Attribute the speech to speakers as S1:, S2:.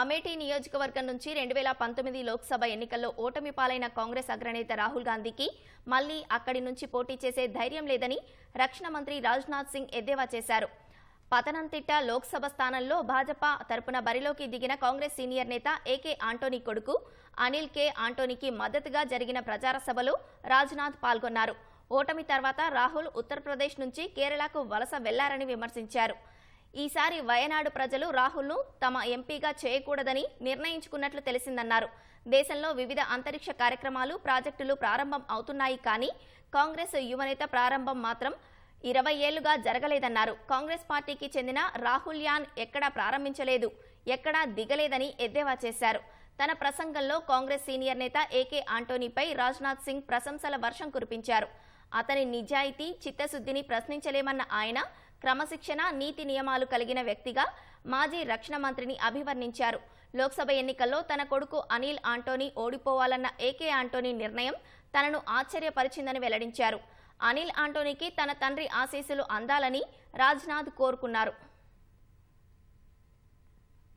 S1: అమేఠీ నియోజకవర్గం నుంచి రెండు వేల పంతొమ్మిది లోక్సభ ఎన్నికల్లో ఓటమి పాలైన కాంగ్రెస్ అగ్రనేత రాహుల్ గాంధీకి మళ్ళీ అక్కడి నుంచి పోటీ చేసే ధైర్యం లేదని రక్షణ మంత్రి రాజ్నాథ్ సింగ్ ఎద్దేవా చేశారు. పతనంతిట్ట లోక్సభ స్థానంలో భాజపా తరపున బరిలోకి దిగిన కాంగ్రెస్ సీనియర్ నేత ఏకే ఆంటోనీ కొడుకు అనిల్ కే ఆంటోనీకి మద్దతుగా జరిగిన ప్రచార సభలో రాజ్నాథ్ పాల్గొన్నారు. ఓటమి తర్వాత రాహుల్ ఉత్తరప్రదేశ్ నుంచి కేరళకు వలస వెళ్ళారని విమర్శించారు. ఈసారి వయనాడు ప్రజలు రాహుల్ను తమ ఎంపీగా చేయకూడదని నిర్ణయించుకున్నట్లు తెలిసిందన్నారు. దేశంలో వివిధ అంతరిక్ష కార్యక్రమాలు ప్రాజెక్టులు ప్రారంభం అవుతున్నాయి కానీ కాంగ్రెస్ యువనేత ప్రారంభం మాత్రం ఇరవై ఏళ్ళుగా జరగలేదన్నారు. కాంగ్రెస్ పార్టీకి చెందిన రాహుల్ యాన్ ఎక్కడా ప్రారంభించలేదు ఎక్కడా దిగలేదని ఎద్దేవా చేశారు. తన ప్రసంగంలో కాంగ్రెస్ సీనియర్ నేత ఏకే ఆంటోనీపై రాజ్నాథ్ సింగ్ ప్రశంసల వర్షం కురిపించారు. అతని నిజాయితీ చిత్తశుద్ధిని ప్రశ్నించలేమన్న ఆయన క్రమశిక్షణ నీతి నియమాలు కలిగిన వ్యక్తిగా మాజీ రక్షణ మంత్రిని అభివర్ణించారు. లోక్సభ ఎన్నికల్లో తన కొడుకు అనిల్ ఆంటోనీ ఓడిపోవాలన్న ఏకే ఆంటోనీ నిర్ణయం తనను ఆశ్చర్యపరిచిందని వెల్లడించారు. అనిల్ ఆంటోనీకి తన తండ్రి ఆశీస్సులు అందాలని రాజ్నాథ్ కోరుకున్నారు.